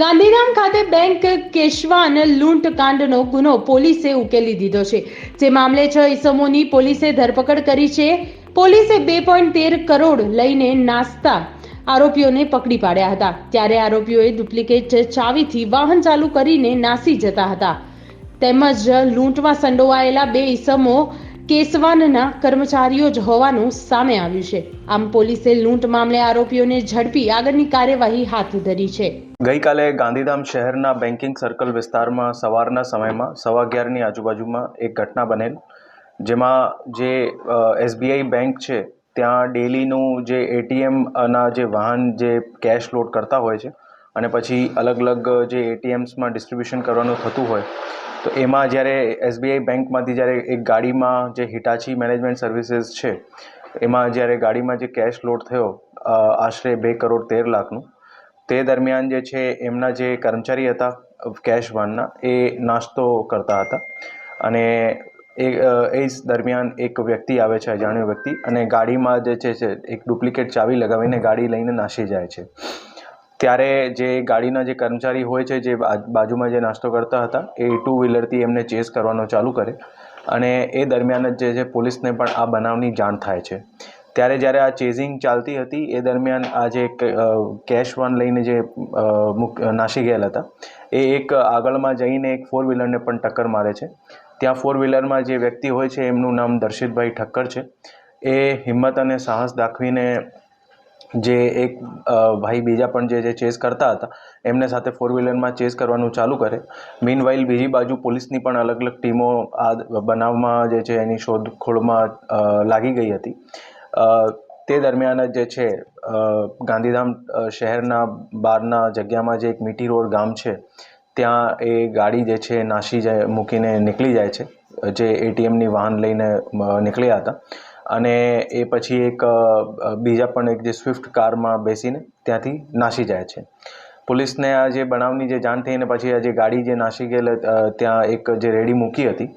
ગાંધીધામ ખાતે bank cash van લૂંટ કાંડનો ગુનો પોલીસે ઉકેલી દીધો છે. જે મામલે છ ઇસમોની પોલીસે ધરપકડ કરી છે. પોલીસે બે પોઈન્ટ તેર કરોડ લઈને નાસ્તા આરોપીઓને પકડી પાડ્યા હતા. ત્યારે આરોપીઓએ ડુપ્લિકેટ ચાવીથી વાહન ચાલુ કરીને નાસી જતા હતા. તેમજ લૂંટમાં સંડોવાયેલા બે ઈસમો કેસવાનના કર્મચારીઓ જ હોવાનું સામે આવ્યું છે. આમ પોલીસે લૂંટ મામલે આરોપીઓને ઝડપી આગળની કાર્યવાહી હાથ ધરી છે. ગઈકાલે ગાંધીધામ શહેરના બેન્કિંગ સર્કલ વિસ્તારમાં સવારના સમયમાં સવા અગિયારની આજુબાજુમાં એક ઘટના બનેલ, જેમાં જે એસબીઆઈ બેંક છે, ત્યાં ડેલીનું જે એટીએમ ના જે વાહન જે કેશ લોડ કરતા હોય છે અને પછી અલગ અલગ જે એટીએમ્સમાં ડિસ્ટ્રીબ્યુશન કરવાનું થતું હોય, તો એમાં જ્યારે એસબીઆઈ બેંકમાંથી જ્યારે એક ગાડીમાં જે હિટાચી મેનેજમેન્ટ સર્વિસીસ છે, એમાં જ્યારે ગાડીમાં જે કેશ લોડ થયો આશરે બે કરોડ તેર લાખનું, તે દરમિયાન જે છે એમના જે કર્મચારી હતા કેશ વાનના, એ નાસ્તો કરતા હતા. અને એ એ દરમિયાન એક વ્યક્તિ આવે છે, અજાણ્યો વ્યક્તિ, અને ગાડીમાં જે છે એક ડુપ્લિકેટ ચાવી લગાવીને ગાડી લઈને નાસી જાય છે. ત્યારે જે ગાડીના જે કર્મચારી હોય છે, જે બાજુમાં જે નાસ્તો કરતા હતા, એ ટુ વ્હીલરથી એમને ચેસ કરવાનો ચાલુ કરે. અને એ દરમિયાન જ જે છે, પોલીસને પણ આ બનાવની જાણ થાય છે. ત્યારે જ્યારે આ ચેઝિંગ ચાલતી હતી, એ દરમિયાન આ જે કેશ વન લઈને જે નાસી ગયેલા હતા, એ એક આગળમાં જઈને એક ફોર વ્હીલરને પણ ટક્કર મારે છે. ત્યાં ફોર વ્હીલરમાં જે વ્યક્તિ હોય છે, એમનું નામ દર્શિતભાઈ ઠક્કર છે. એ હિંમત અને સાહસ દાખવીને જે એક ભાઈ બીજા પણ જે જે ચેસ કરતા હતા, એમને સાથે ફોર વ્હીલરમાં ચેસ કરવાનું ચાલુ કરે. મીન બીજી બાજુ પોલીસની પણ અલગ અલગ ટીમો આ બનાવમાં જે છે એની શોધખોળમાં લાગી ગઈ હતી. તે દરમિયાન જ જે છે ગાંધીધામ શહેરના બહારના જગ્યામાં જે એક મીઠી રોડ ગામ છે, ત્યાં એ ગાડી જે છે નાસી જાય, મૂકીને નીકળી જાય છે. જે એટીએમની વાહન લઈને નીકળ્યા હતા. અને એ પછી એક બીજા પણ એક જે સ્વિફ્ટ કારમાં બેસીને ત્યાંથી નાસી જાય છે. પોલીસને આ જે બનાવની જે જાણ થઈ અને પછી આ જે ગાડી જે નાસી ગયેલ ત્યાં એક જે રેડી મૂકી હતી,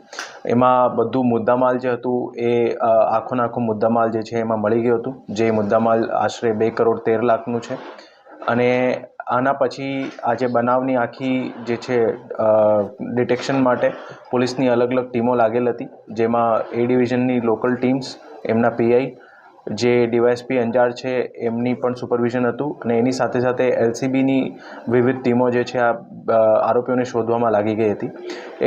એમાં બધું મુદ્દામાલ જે હતું એ આખો આખો મુદ્દામાલ જે છે એમાં મળી ગયું હતું. જે મુદ્દામાલ આશરે બે કરોડ તેર લાખનું છે. અને આના પછી આ જે બનાવની આખી જે છે ડિટેક્શન માટે પોલીસની અલગ અલગ ટીમો લાગેલ હતી, જેમાં એ ડિવિઝનની લોકલ ટીમ્સ એમના પીઆઈ, જે ડીવાયએસપી અંજાર છે, એમની પણ સુપરવિઝન હતું અને એની સાથે સાથે એલસીબીની વિવિધ ટીમો જે છે, આ આરોપીઓને શોધવામાં લાગી ગઈ હતી.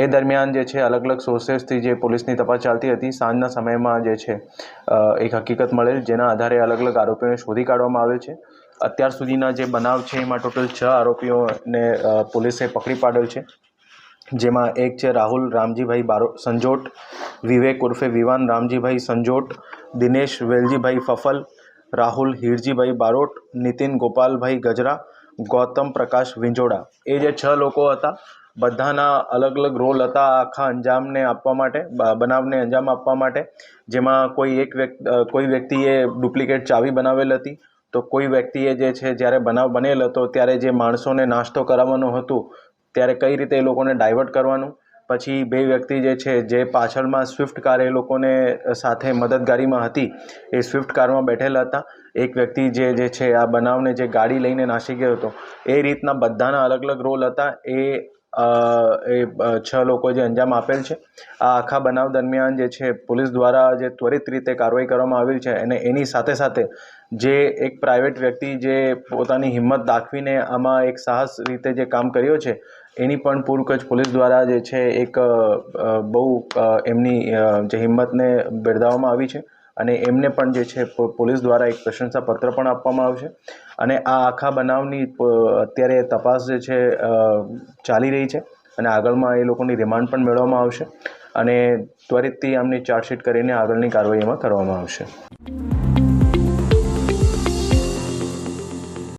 એ દરમિયાન જે છે, અલગ અલગ સોર્સેસથી જે પોલીસની તપાસ ચાલતી હતી, સાંજના સમયમાં જે છે એક હકીકત મળેલ જેના આધારે અલગ અલગ આરોપીઓને શોધી કાઢવામાં આવેલ છે. અત્યાર સુધીના જે બનાવ છે, એમાં ટોટલ છ આરોપીઓને પોલીસે પકડી પાડેલ છે. જેમાં એક છે રાહુલ રામજીભાઈ બારો, સંજોટ, વિવેક ઉર્ફે વિવાન રામજીભાઈ સંજોટ દિનેશ વેલજીભાઈ ફફલ, રાહુલ હિરજીભાઈ બારોટ, નીતિન ગોપાલભાઈ ગજરા, ગૌતમ પ્રકાશ વિંજોડા. એ જે છ લોકો હતા, બધાના અલગ અલગ રોલ હતા આખા અંજામને આપવા માટે બનાવને અંજામ આપવા માટે. જેમાં કોઈ એક વ્યક્તિ કોઈ વ્યક્તિએ ડુપ્લિકેટ ચાવી બનાવેલ હતી. તો કોઈ વ્યક્તિએ જે છે, જ્યારે બનાવ બનેલ હતો, ત્યારે જે માણસોને નાસ્તો કરાવવાનો હતું, ત્યારે કઈ રીતે એ લોકોને ડાયવર્ટ કરવાનું પછી બે વ્યક્તિ જે છે, જે પાછળમાં સ્વિફ્ટ કાર એ લોકોને સાથે મદદગારીમાં હતી, એ સ્વિફ્ટ કારમાં બેઠેલા હતા. એક વ્યક્તિ જે જે છે, આ બનાવને જે ગાડી લઈને નાસી ગયો હતો, એ રીતના બધાના અલગ અલગ રોલ હતા. એ એ છ લોકો જે અંજામ આપેલ છે, આ આખા બનાવ દરમિયાન જે છે, પોલીસ દ્વારા જે ત્વરિત રીતે કાર્યવાહી કરવામાં આવી છે અને એની સાથે સાથે જે એક પ્રાઇવેટ વ્યક્તિ જે પોતાની હિંમત દાખવીને આમાં એક સાહસ રીતે જે કામ કર્યો છે એની પણ પૂરકચ્છ પોલીસ દ્વારા જે છે એક બહુ એમની જે હિંમતને બિરદાવવામાં આવી છે અને એમને પણ જે છે પોલીસ દ્વારા એક પ્રશંસા પત્ર પણ આપવામાં આવશે. અને આ આખા બનાવની અત્યારે તપાસ જે છે ચાલી રહી છે અને આગળમાં એ લોકોની રિમાન્ડ પણ મેળવવામાં આવશે અને ત્વરિતથી આમની ચાર્જશીટ કરીને આગળની કાર્યવાહીમાં કરવામાં આવશે.